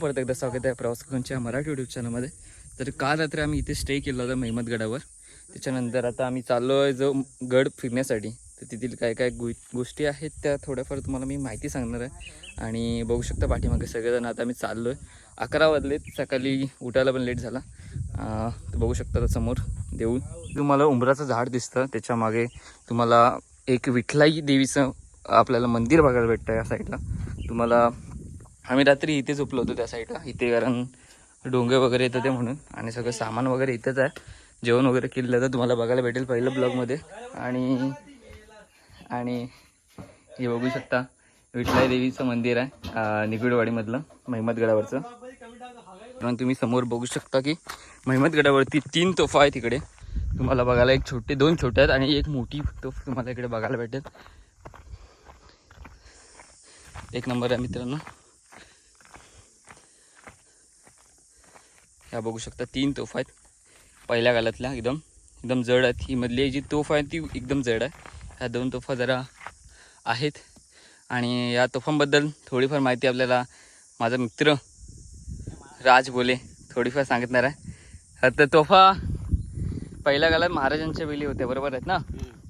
परत एकदा स्वागत आहे प्रवासकांच्या मराठी युट्यूब चॅनलमध्ये तर काल रात्री आम्ही इथे स्टे केला होता महिमतगडावर त्याच्यानंतर आता आम्ही चाललो आहे जो गड फिरण्यासाठी. तर तिथील काय काय गो गोष्टी आहेत त्या थोड्याफार तुम्हाला मी माहिती सांगणार आहे. आणि बघू शकता पाठीमागे सगळेजण. आता आम्ही चाललो आहे अकरा वाजलेत. सकाळी उठायला पण लेट झाला. तर बघू शकता समोर देऊळ. तुम्हाला उंबराचं झाड दिसतं. त्याच्यामागे तुम्हाला एक विठलाई देवीचं आपल्याला मंदिर बघायला भेटतं या साईडला तुम्हाला आम्ही रात्री इथे झोपलो होतो त्या साईडला इथे कारण डोंगे वगैरे येतं ते म्हणून. आणि सगळं सामान वगैरे इथंच आहे. जेवण वगैरे केलं तर तुम्हाला बघायला भेटेल पहिलं ब्लॉगमध्ये आणि आणि हे बघू शकता विठलाई देवीचं मंदिर आहे निगुडवाडीमधलं महिमतगडावरचं कारण तुम्ही समोर बघू शकता की महिमतगडावरती तीन तोफा आहे तिकडे तुम्हाला बघायला एक छोटे दोन छोटे आहेत आणि एक मोठी तोफ तुम्हाला इकडे बघायला भेटेल. एक नंबर आहे मित्रांनो. ह्या बघू शकता तीन तोफा आहेत. पहिल्या कालातल्या एकदम एकदम जड आहेत. ही मधली जी तोफ आहे ती एकदम जड आहे. ह्या दोन तोफा जरा आहेत. आणि या तोफांबद्दल थोडीफार माहिती आपल्याला माझा मित्र राज बोले थोडीफार सांगितणार आहे. तर तोफा पहिल्या काळात महाराजांच्या वेळी होत्या बरोबर आहेत ना?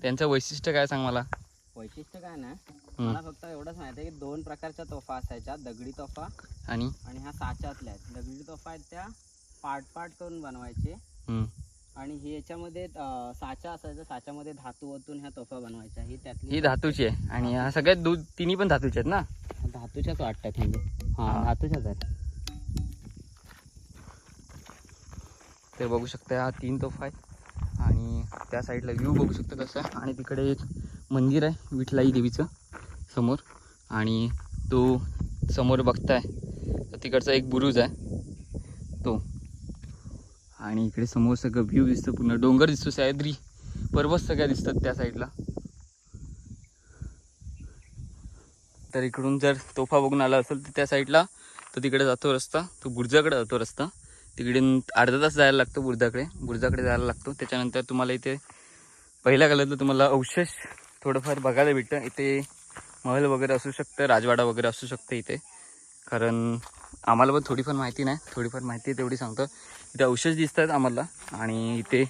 त्यांचं वैशिष्ट्य काय सांग मला? वैशिष्ट्य काय ना मला फक्त एवढंच माहिती आहे की दोन प्रकारच्या तोफा असायच्या दगडी तोफा आणि? आणि ह्या साच्यातल्या आहेत. दगडी तोफा आहेत त्या पार्ट पार्ट करून बनवायचे. आणि हे याच्यामध्ये अं, साचा असायचा. साच्यामध्ये धातू ओतून ह्या तोफा बनवायच्या. ही त्यातली ही धातूची आहे. आणि ह्या सगळ्यात दू तिन्ही पण धातूचे आहेत ना? धातूच्याच वाटतात म्हणजे. हा. हा. धातूच्याच आहेत. ते बघू शकता हा तीन तोफा आहेत. आणि त्या साईडला व्ह्यू बघू शकता कसं आहे. आणि तिकडे एक मंदिर आहे विठलाई देवीचं समोर. आणि तो समोर बघताय तर तिकडचा एक बुरुज आहे. तो. आणि इकडे समोर सगळं व्ह्यू दिसतं पूर्ण डोंगर दिसतो सह्याद्री. पर्वत सगळ्या दिसतात त्या साईडला तर इकडून जर तोफा बघून आला असेल तर त्या साईडला तर तिकडे जातो रस्ता. तो बुर्जाकडे जातो रस्ता. तिकडे अर्धा तास जायला लागतो बुर्जाकडे. बुर्जाकडे जायला लागतो. त्याच्यानंतर तुम्हाला इथे पहिल्या काळातलं तुम्हाला अवशेष थोडंफार बघायला भेटतं. इथे महल वगैरे असू शकतं राजवाडा वगैरे असू शकतं इथे. कारण आम्हाला पण थोडीफार माहिती नाही. थोडीफार माहिती आहे तेवढी सांगतो. इथे अवशेष दिसतात आम्हाला आणि इथे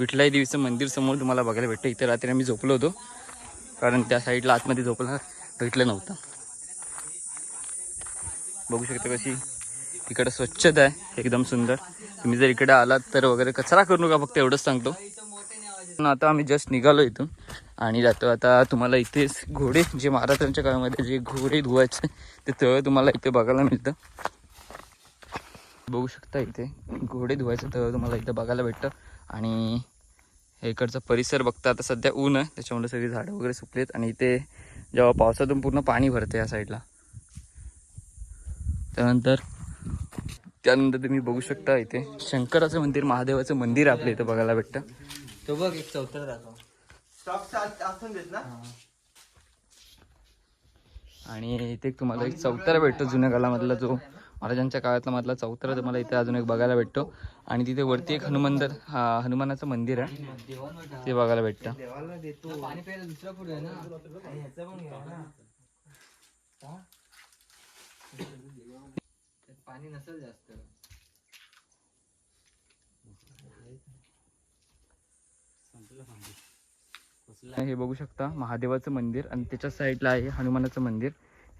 विठलाई देवीचं मंदिर समोर तुम्हाला बघायला भेटतं. इथे रात्री आम्ही झोपलो होतो. कारण त्या साईडला आतमध्ये झोपला भेटलं नव्हतं. बघू शकता कशी इकडं स्वच्छता आहे. एकदम सुंदर. तुम्ही जर इकडे आलात तर वगैरे कचरा करू नका. फक्त एवढंच सांगतो. पण आता आम्ही जस्ट निघालो इथून. आणि जातो आता तुम्हाला इथेच घोडे जे महाराष्ट्रांच्या काळामध्ये जे घोडे धुवायचे ते तळ तुम्हाला इथे बघायला मिळतं. बघू शकता इथे घोडे धुवायचं तळ तुम्हाला इथं बघायला भेटतं. आणि इकडचा परिसर बघता आता सध्या ऊन आहे त्याच्यामुळे सगळी झाडं वगैरे सुकलेत. आणि इथे जेव्हा पावसातून पूर्ण पाणी भरते या साईडला. त्यानंतर त्यानंतर तुम्ही बघू शकता इथे शंकराचं मंदिर महादेवाचं मंदिर आपल्या इथं बघायला भेटतं. तो बघ एक चौथा आणि इथे एक तुम्हाला एक चौतारा भेटतो जुन्या काळामधला जो महाराजांच्या काळातला मधला चौतारा तुम्हाला इथे अजून एक बघायला भेटतो. आणि तिथे वरती एक हनुमंदर हा हनुमानाचं मंदिर आहे. ते बघायला भेटतं. पाणी प्यायला दुसरा पुढे आहे ना. ह्याचं पण घ्या ना पाणी नसेल जास्त हे बघू शकता. महादेवाचं मंदिर आणि त्याच्या साईडला आहे हनुमानाचं मंदिर.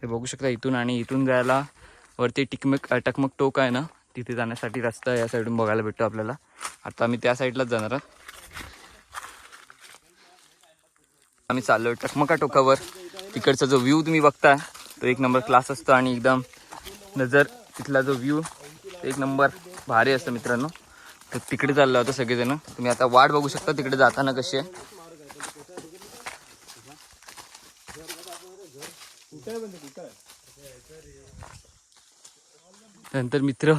हे बघू शकता इथून आणि इथून जायला वरती टिकमक टकमक टोक आहे ना तिथे जाण्यासाठी रस्ता या साईडून बघायला भेटतो आपल्याला. आता आम्ही त्या साईडलाच जाणार आहोत. आम्ही चाललोय टकमका टोकावर. तिकडचा जो व्ह्यू तुम्ही बघताय तो एक नंबर क्लास असतो आणि एकदम नजर तिथला जो व्ह्यू एक नंबर भारी असतं मित्रांनो. तर तिकडे चाललो होतं सगळेजण. तुम्ही आता वाट बघू शकता तिकडे जाताना कशी आहे. नंतर मित्र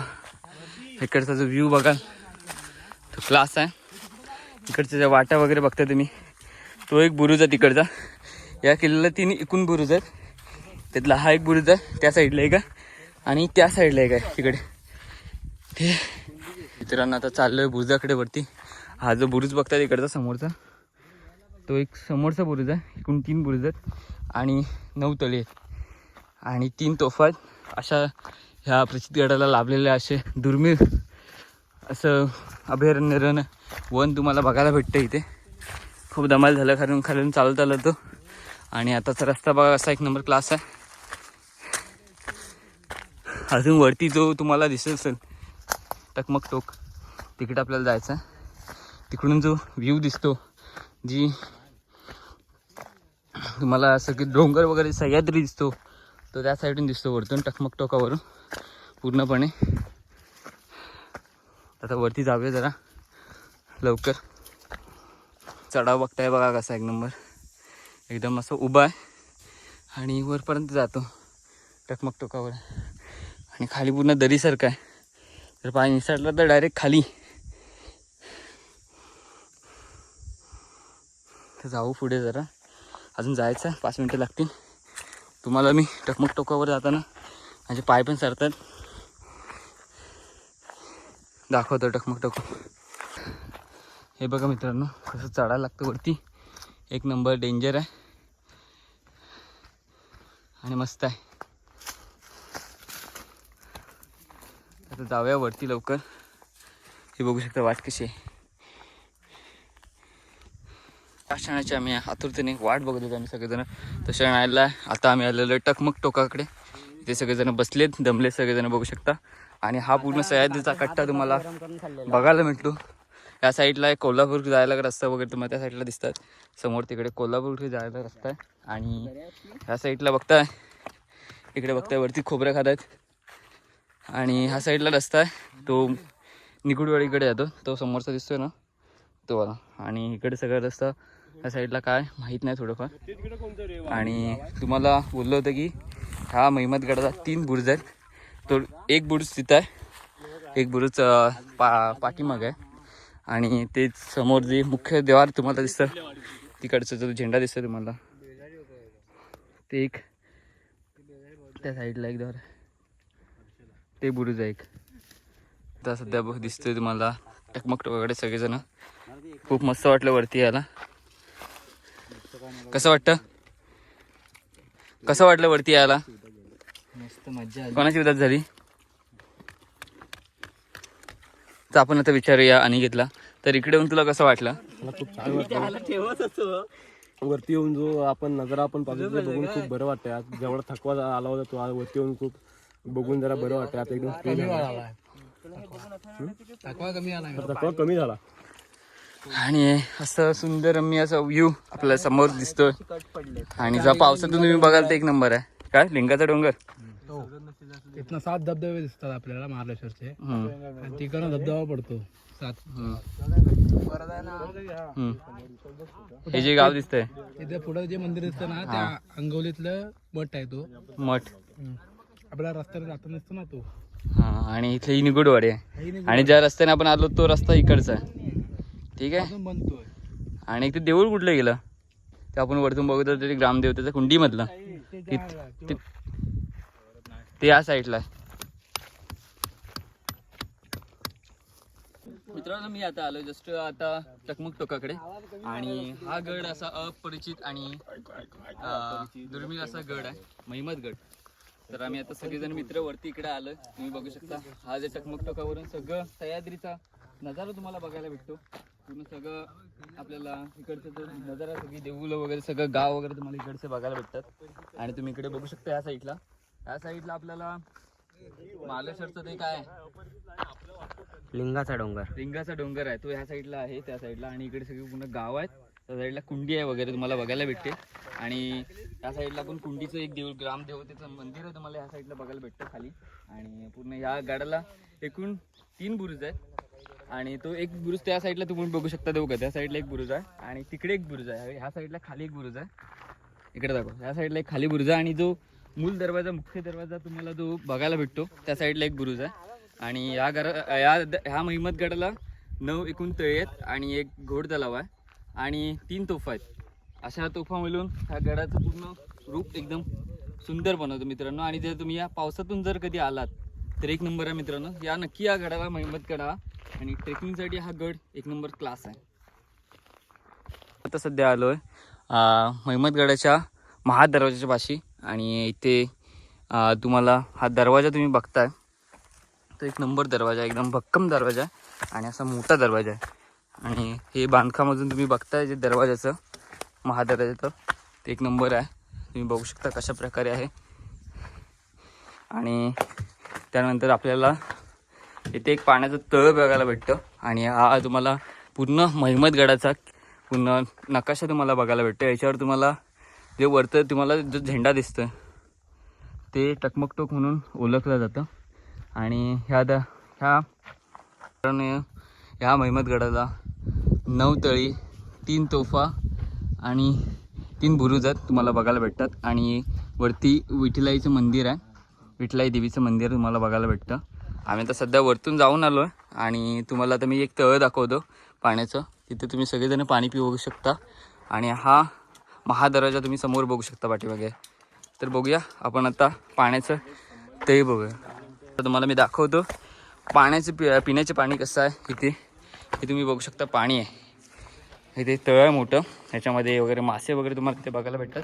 इकडचा जो व्ह्यू बघाल तो क्लास आहे. इकडच्या ज्या वाटा वगैरे बघता तुम्ही तो एक बुरुज आहे तिकडचा. या किल्ल्याला तीन एकूण बुरुज आहेत. त्यातला हा एक बुरुज आहे त्या साईडला एक आहे आणि त्या साईडला एक आहे तिकडे. ते मित्रांनो आता चाललोय बुरुजाकडे वरती. हा जो बुरुज बघता इकडचा समोरचा तो एक समोरचा बुरुज आहे. एकूण तीन बुरुज आहेत आणि नऊ तळी आहेत. आणि तीन तोफा आहेत. अशा ह्या प्रचितगडाला लाभलेले असे दुर्मिळ असं अभयारण्य वन तुम्हाला बघायला भेटतं इथे. खूप धमाल झालं कारण खालून चालत आलं तो आणि आताचा रस्ता बघा असा एक नंबर क्लास आहे. अजून वरती जो तुम्हाला दिसत असेल टकमक टोक तिकडे आपल्याला जायचं आहे. तिकडून जो व्ह्यू दिसतो जी तुम्हाला सगळी डोंगर वगैरे सह्याद्री दिसतो तो त्या साईडून दिसतो वरतून टकमक टोकावरून पूर्णपणे. आता वरती जाऊया जरा लवकर. चढाव बघताय बघा कसा एक नंबर. एकदम असं उभा आहे आणि वरपर्यंत जातो टकमक टोकावर आणि खाली पूर्ण दरीसारखं आहे. तर पाय निसटला तर डायरेक्ट खाली. तर जाऊ पुढे जरा. अजून जायचं आहे पाच मिनटं लागतील. तुम्हाला मी टकमक टोकावर जाताना माझे पाय पण सरतात. दाखवतो टकमक टोक. हे बघा मित्रांनो कसं चढायला लागतं वरती. एक नंबर डेंजर आहे. आणि मस्त आहे. आता जाऊया वरती लवकर. हे बघू शकता वाट कशी आहे त्या क्षणाची आम्ही आतुरतेने वाट बघत होतो आम्ही सगळेजण. तर आयला आता आम्ही आलेलो आहे टकमक टोकाकडे. इथे सगळेजण बसलेत दमले सगळेजण बघू शकता. आणि हा पूर्ण सह्याद्रीचा कट्टा तुम्हाला बघायला मिळतो या साईडला एक कोल्हापूर जायला रस्ता वगैरे तुम्हाला त्या साईडला दिसतात. समोर तिकडे कोल्हापूर जायला रस्ता आहे. आणि ह्या साईडला बघताय. इकडे बघताय वरती खोबरं खात आहेत आणि ह्या साईडला रस्ता आहे. तो निकुडवाडीकडे जातो. तो समोरचा दिसतोय ना? तो आणि इकडे सगळा रस्ता त्या साईडला काय माहीत नाही थोडंफार. आणि तुम्हाला बोललं होतं की हा महिमतगडाचा तीन बुरुज आहेत. तो एक बुरुज तिथं आहे. एक बुरुज पा पाठीमाग आहे. आणि तेच समोर जे मुख्य देवार तुम्हाला दिसतं तिकडचं जो झेंडा दिसतो तुम्हाला ते एक त्या साईडला एक द्वार आहे. ते बुरुज आहे एक. आता सध्या बघ दिसतोय तुम्हाला टकमक टोकाकडे सगळेजण. खूप मस्त वाटलं वरती यायला. कसं वाटतं? कसं वाटलं वरती यायला? मस्त आली. कोणाची उदास झाली? तर आपण आता विचारूया अनिकेतला. तर इकडे येऊन तुला कसं वाटलं? मला खूप छान वाटलं. वरती येऊन जो आपण नजारा आपण पाहतो ते बघून खूप बरं वाटतंय. आज जेवढा थकवा जा- आला होता तो आज वरती येऊन खूप बघून जरा बरं वाटतंय. आता एकदम free झालं. तर थकवा कमी झाला. आणि असं सुंदर रम्य असं व्ह्यू आपल्याला समोर दिसतोय. आणि जर पावसातून तुम्ही बघाल तर एक नंबर आहे. काय? लिंगाचा डोंगर? इथनं सात धबधबे दिसतात आपल्याला आणि तिकडनं धबधबा पडतो. सात. हे जे गाव दिसतंय. तिथे पुढे जे मंदिर दिसतं ना त्या अंगवलीतलं मठ आहे तो. मठ. आपल्या रस्त्याला जाताना दिसतो ना तो. हा आणि इथे ही निगुडवाडी आहे आणि ज्या रस्त्याने आपण आलो तो रस्ता इकडचा आहे. ठीक आहे? बनतोय. आणि एक ते देऊळ कुठलं गेलं? ते आपण वरतून बघतो तरी ग्रामदेवतेचं कुंडीमधलं. ते- ते या साईडला मित्रांनो मी आता आलो जस्ट आता चकमक टोकाकडे. आणि हा गड असा अपरिचित आणि दुर्मिळ असा गड आहे महिमत गड. तर आम्ही आता सगळेजण मित्र वरती इकडे आलोय. तुम्ही बघू शकता हा जे टकमक टोकावरून सगळं सह्याद्रीचा नजारा तुम्हाला बघायला भेटतो. पूर्ण सगळं आपल्याला इकडचं जो नजारा सगळी देऊळ वगैरे सगळं गाव वगैरे तुम्हाला इकडचे बघायला भेटतात. आणि तुम्ही इकडे बघू शकता या साईडला या साईडला आपल्याला महाबळेश्वरचं ते काय? आहे? लिंगाचा डोंगर. रिंगाचा डोंगर आहे. तो ह्या साईडला आहे त्या साईडला आणि इकडे सगळे पूर्ण गाव आहेत. त्या साईडला कुंडी आहे वगैरे तुम्हाला बघायला भेटते. आणि त्या साईडला पण कुंडीचं एक देऊळ ग्रामदेवतेचं मंदिर आहे तुम्हाला ह्या साईडला बघायला भेटतं खाली. आणि पूर्ण ह्या गडाला एकूण तीन बुरुज आहेत. आणि तो एक बुरुज त्या साईडला तुम्ही बघू शकता देऊ का त्या साईडला एक बुरुज आहे आणि तिकडे एक बुरुज आहे. ह्या साईडला खाली एक बुरुज आहे. इकडे दाखव. ह्या साईडला एक खाली बुरुज आहे आणि जो मूल दरवाजा मुख्य दरवाजा तुम्हाला जो बघायला भेटतो त्या साईडला एक बुरुज आहे. आणि या घर या ह्या महिमत गडाला नऊ एकूण तळे आहेत आणि एक घोड तलाव आहे आणि तीन तोफा आहेत. अशा तोफा मिळून ह्या गडाचं पूर्ण रूप एकदम सुंदर बनवतो मित्रांनो. आणि जर तुम्ही या पावसातून जर कधी आलात तर एक नंबर आहे मित्रांनो. या नक्की या गडाला महिमत गडा आणि ट्रेकिंगसाठी हा गड एक नंबर क्लास आहे. आता सध्या आलो आहे महिमतगडाच्या महादरवाजाच्या पाशी आणि इथे तुम्हाला हा दरवाजा तुम्ही बघताय. तो एक नंबर दरवाजा एकदम भक्कम दरवाजा आहे आणि असा मोठा दरवाजा आहे. आणि हे बांधकामधून तुम्ही बघताय जे दरवाजाचं महादरवाजाचं ते एक नंबर आहे. तुम्ही बघू शकता कशा प्रकारे आहे. आणि त्यानंतर आपल्याला इथे एक पाण्याचं तळ बघायला भेटतं. आणि हा तुम्हाला पूर्ण महिमतगडाचा पूर्ण नकाशा तुम्हाला बघायला भेटतो. याच्यावर तुम्हाला जे वरतं तुम्हाला जो झेंडा दिसतं ते टकमकटोक म्हणून ओळखलं जातं. आणि ह्या द ह्या कारण ह्या महिमतगडाला नऊ तळी तीन तोफा आणि तीन बुरुजात तुम्हाला बघायला भेटतात. आणि वरती विठिलाईचं मंदिर आहे. विठलाई देवीचं मंदिर तुम्हाला बघायला भेटतं. आम्ही आता सध्या वरतून जाऊन आलो आहे आणि तुम्हाला आता मी एक तळ दाखवतो पाण्याचं. तिथे तुम्ही सगळेजण पाणी पिऊ शकता. आणि हा महादराजा तुम्ही समोर बघू शकता पाठीमागे. तर बघूया आपण आता पाण्याचं तळी बघूया. तर तुम्हाला मी दाखवतो पाण्याचं पि पिण्याचे पाणी कसं आहे इथे. हे तुम्ही बघू शकता पाणी आहे. इथे तळ आहे मोठं. ह्याच्यामध्ये वगैरे मासे वगैरे तुम्हाला तिथे बघायला भेटतात.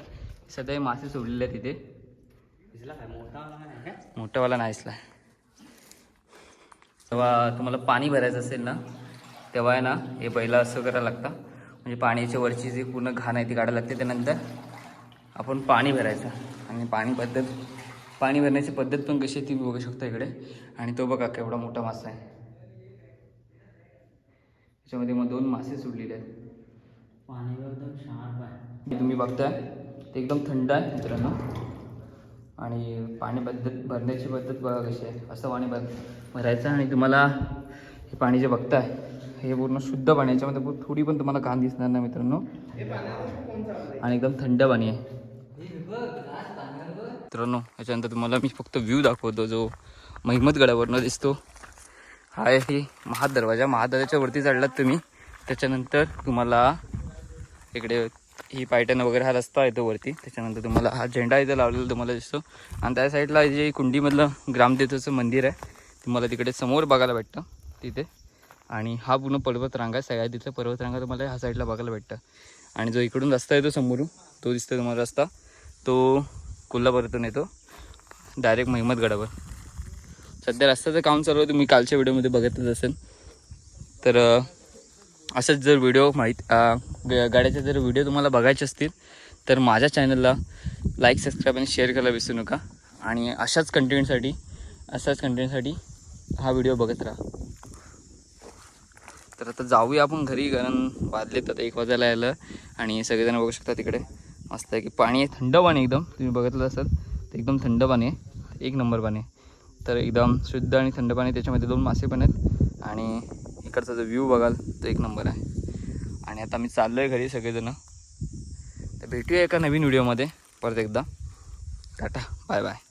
सध्या हे मासे सोडलेले आहेत तिथे मोठावाला नाही दिसला तेव्हा तुम्हाला पाणी भरायचं असेल ना तेव्हा आहे ना हे पहिलं असं करायला लागतं. म्हणजे पाण्याच्या वरची जी पूर्ण घाण आहे ती काढायला लागते त्यानंतर आपण पाणी भरायचं. आणि पाणी पद्धत पाणी भरण्याची पद्धत पण कशी आहे ती बघू शकता इकडे. आणि तो बघा केवढा मोठा मासा आहे. त्याच्यामध्ये मग दोन मासे सोडलेले आहेत. पाणी एकदम शार्प आहे तुम्ही बघताय ते एकदम थंड आहे मित्रांनो. आणि पाणी पद्धत भरण्याची पद्धत बघा कशी आहे. असं पाणी भर भरायचं आणि तुम्हाला हे पाणी जे बघताय हे पूर्ण शुद्ध पाणी याच्यामध्ये म्हणजे थोडी पण तुम्हाला घाण दिसणार नाही मित्रांनो. आणि एकदम थंड पाणी आहे. मित्रांनो याच्यानंतर तुम्हाला मी फक्त व्ह्यू दाखवतो जो महिमतगडावरनं दिसतो. हा आहे महादरवाजा. महादरवाजाच्या वरती चढलात तुम्ही. त्याच्यानंतर तुम्हाला इकडे ही पायटन वगैरे हा रस्ता येतो वरती. त्याच्यानंतर तुम्हाला हा झेंडा इथं लावलेला तुम्हाला दिसतो. आणि त्या साईडला जे कुंडीमधलं ग्रामदेवतेचं मंदिर आहे तुम्हाला तिकडे समोर बघायला भेटतं तिथे. आणि हा पूर्ण पर्वतरांग आहे. सगळ्यात तिथं पर्वतरांगा तुम्हाला ह्या साईडला बघायला भेटतं आणि जो इकडून रस्ता येतो समोरून तो दिसतो तुम्हाला रस्ता. तो कोल्हापूरतून येतो. डायरेक्ट महिमतगडावर सध्या रस्त्याचं काम चालू आहे. तुम्ही कालच्या व्हिडिओमध्ये बघतच असेल. तर असंच जर व्हिडिओ माहीत ग- गाड्याचे जर व्हिडिओ तुम्हाला बघायचे असतील तर माझ्या चॅनलला लाईक सबस्क्राईब आणि शेअर करायला विसरू नका. आणि अशाच कंटेंटसाठी अशाच कंटेंटसाठी हा व्हिडिओ बघत राहा. तर आता जाऊया आपण घरी कारण वाजलेत तर एक वाजायला यायला. आणि सगळेजण बघू शकता तिकडे. मस्त आहे की पाणी आहे थंड पाणी एकदम. तुम्ही बघितलं असाल तर एकदम थंड पाणी आहे. एक नंबर पाणी आहे. तर एकदम शुद्ध आणि थंड पाणी त्याच्यामध्ये दोन मासे पण आहेत. आणि इकडचा जो व्ह्यू बघाल तो एक नंबर आहे. आणि आता मी चाललो आहे घरी सगळेजणं. तर भेटूया एका नवीन व्हिडिओमध्ये परत एकदा. टाटा. Bye bye